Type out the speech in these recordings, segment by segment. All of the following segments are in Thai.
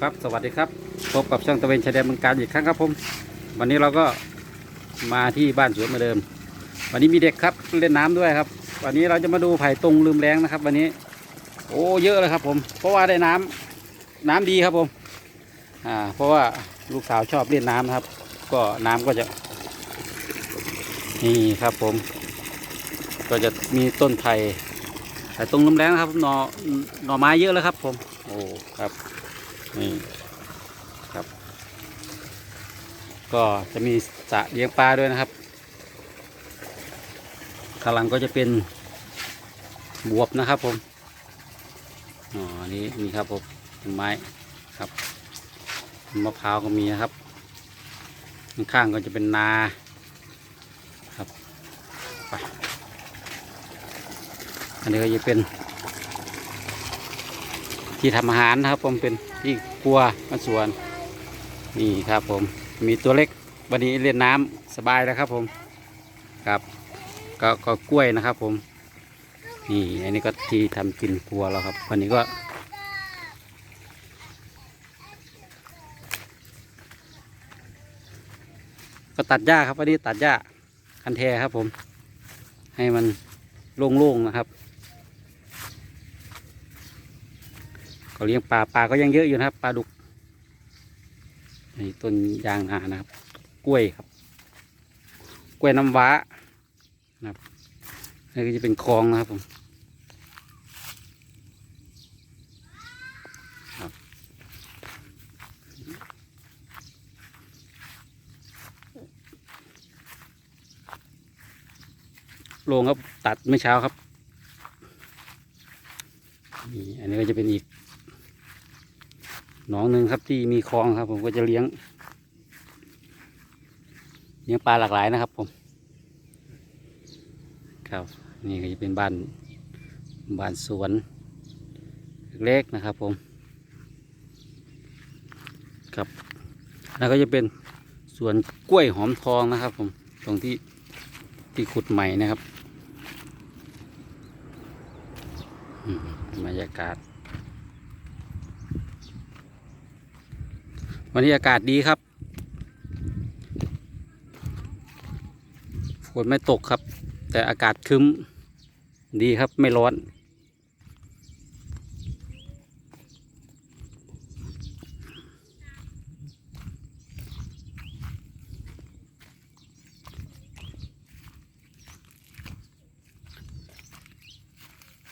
ครับสวัสดีครับพบกับช่างตะเวนชายแดนเมืองการอีกครั้งครับผม วันนี้เราก็มาที่บ้านสวนเหมือนเดิม วันนี้มีเด็กครับเล่นน้ำด้วยครับ วันนี้เราจะมาดูไผ่ตรงลืมแรงนะครับ วันนี้ โอ้เยอะเลยครับผม เพราะว่าได้น้ำน้ำดีครับผมอ่าเพราะว่าลูกสาวชอบเล่นน้ำนะครับ ก็น้ำก็จะ นี่ครับผม ก็จะมีต้นไผ่ไผ่ตรงลืมแรงนะครับหน่อหน่อไม้เยอะแล้วครับ ผม โอ้ครับ นี่ครับ ก็จะมีสระเลี้ยงปลาด้วยนะครับข้างหลังก็จะเป็นบวบนะครับผมอ๋อนี้มีครับผมต้นไม้ครับมะพร้าวก็มีนะครับ ข้างก็จะเป็นนาครับไปอันนี้ก็จะเป็น ที่ทำอาหารนะครับผมเป็น ที่ครัวมาสวน นี่ครับผมมีตัวเล็กวันนี้เล่นน้ำสบายแล้วครับผมครับก็ก็กล้วยนะครับผม นี่อันนี้ก็ที่ทำกินครัวเราครับวันนี้ก็ ก็ตัดหญ้าครับวันนี้ตัดหญ้าคันแทครับผม ให้มันโล่งๆนะครับ เขาเลี้ยงปลาปลาก็ยังเยอะอยู่นะครับปลาดุกนี่ต้นยางนานะครับ กล้วยครับ กล้วยน้ำว้านะครับนี่ก็จะเป็นคลองนะครับผมครับโรงครับตัดเมื่อเช้าครับนี่อันนี้ก็จะเป็นอีก หนองหนึ่งครับที่มีคลองครับ ผมก็จะเลี้ยงเลี้ยงปลาหลากหลายนะครับผม ครับ นี่ก็จะเป็นบ้านบ้านสวนเล็กๆนะครับ ผม ครับ แล้วก็จะเป็นสวนกล้วยหอมทองนะครับ ผมตรงที่ที่ขุดใหม่นะครับบรรยากาศ วันนี้อากาศดีครับ ฝนไม่ตกครับ แต่อากาศคึ้มดีครับไม่ร้อน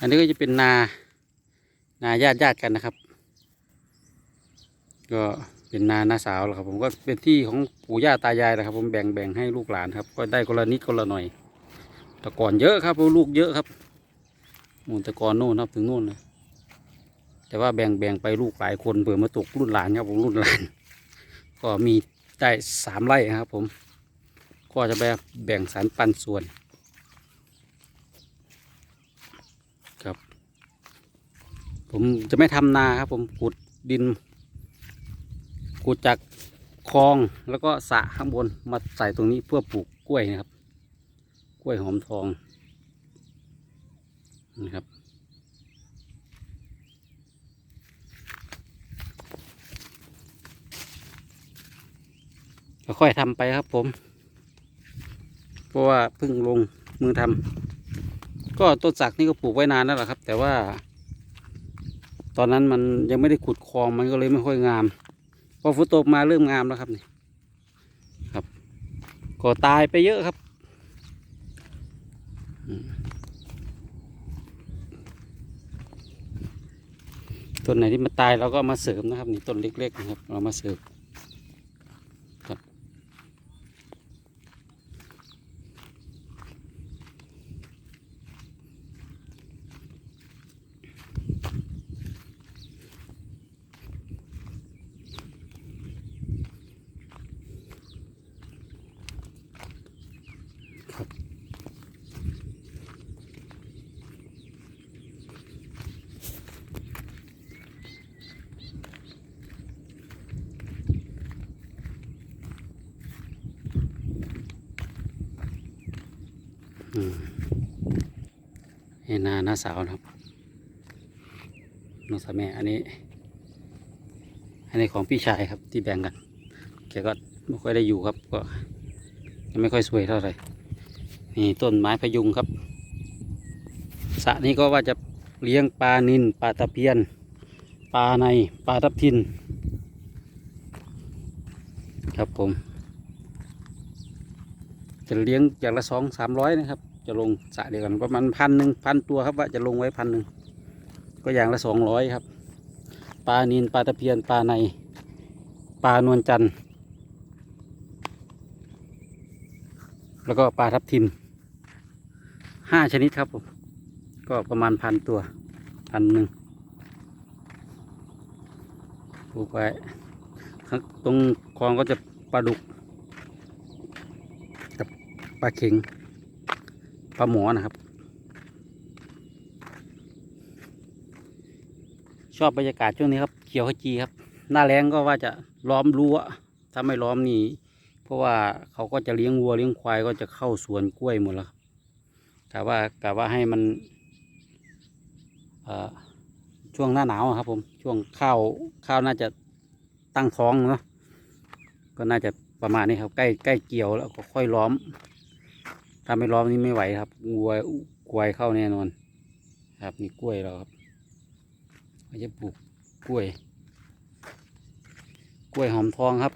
อันนี้ก็จะเป็นนา นาญาติญาติกันนะครับ ก็ เป็นนานาสาวแหละครับ ผมก็เป็นที่ของปู่ย่าตายายนะครับ ผมแบ่งแบ่งให้ลูกหลานครับ ก็ได้คนละนิดคนละหน่อยแต่ก่อนเยอะครับเพราะลูกเยอะครับมูลต่ก่อนโน่นครับถึงโน่นนะแต่ว่าแบ่งแบ่งไปลูกหลายคนเผื่อมาตกรุ่นหลานครับ ผมรุ่นหลาน ก็มีได้สามไร่ครับ ผม ก็จะไปแบ่งสรรปันส่วนครับ ผมจะไม่ทำนาครับ ผมขุดดิน ขุดจากคลองแล้วก็สระข้างบนมาใส่ตรงนี้เพื่อปลูกกล้วยนะครับ กล้วยหอมทองนะครับค่อยๆทำไปครับผม เพราะว่าเพิ่งลงมือทำก็ต้นสักนี่ก็ปลูกไว้นานแล้วล่ะครับ แต่ว่า ตอนนั้นมันยังไม่ได้ขุดคลองมันก็เลยไม่ค่อยงาม พอฝนตกมาเริ่มงามแล้วครับนี่ครับก็ตายไปเยอะครับต้นไหนที่มันตายเราก็มาเสริมนะครับ นี่ต้นเล็กๆนะครับ เรามาเสริมครับ อืม นี่นาหน้าสาวนะครับน้องสาวแม่อันนี้ อันนี้ของพี่ชายครับที่แบ่งกันแกก็ไม่ค่อยได้อยู่ครับ ก็ยังไม่ค่อยสวยเท่าไหร่นี่ต้นไม้พยุงครับสระนี้ก็ว่าจะเลี้ยงปลานินปลาตะเพียน ปลาในปลาทับทิน ครับผม จะเลี้ยงอย่างละสองสามร้อยนะครับ จะลงสระเดียวกันประมาณพันหนึ่งพันตัวครับว่าจะลงไว้พันหนึ่งก็อย่างละสองร้อยครับปลานินปลาตะเพียนปลาในปลานวลจันทร์แล้วก็ปลาทับทิมห้าชนิดครับผมก็ประมาณพันตัวพันหนึ่งปลูกไว้ตรงคลองก็จะปลาดุกกับปลาเข็ง ปลาหมอนะครับ ชอบบรรยากาศช่วงนี้ครับ เขียวขจีครับ หน้าแรงก็ว่าจะล้อมรั้วถ้าไม่ล้อมนี่ เพราะว่าเขาก็จะเลี้ยงวัวเลี้ยงควายก็จะเข้าสวนกล้วยหมดแล้วครับกะว่ากะว่าให้มันช่วงหน้าหนาวครับ ผม ช่วงข้าวข้าวน่าจะตั้งท้องเนาะก็น่าจะประมาณนี้ครับ ใกล้ใกล้เกี่ยวแล้วก็ค่อยล้อม ถ้าไม่ล้อมนี่ไม่ไหวครับวัวควยเข้าแน่นอน ครับนี่กล้วยเราครับเราจะปลูกกล้วย กล้วยหอมทองครับ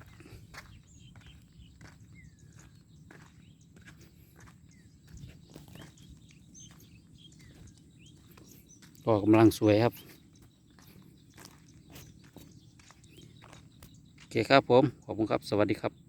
ก็กำลังสวยครับโอเคครับผม ขอบคุณครับ สวัสดีครับ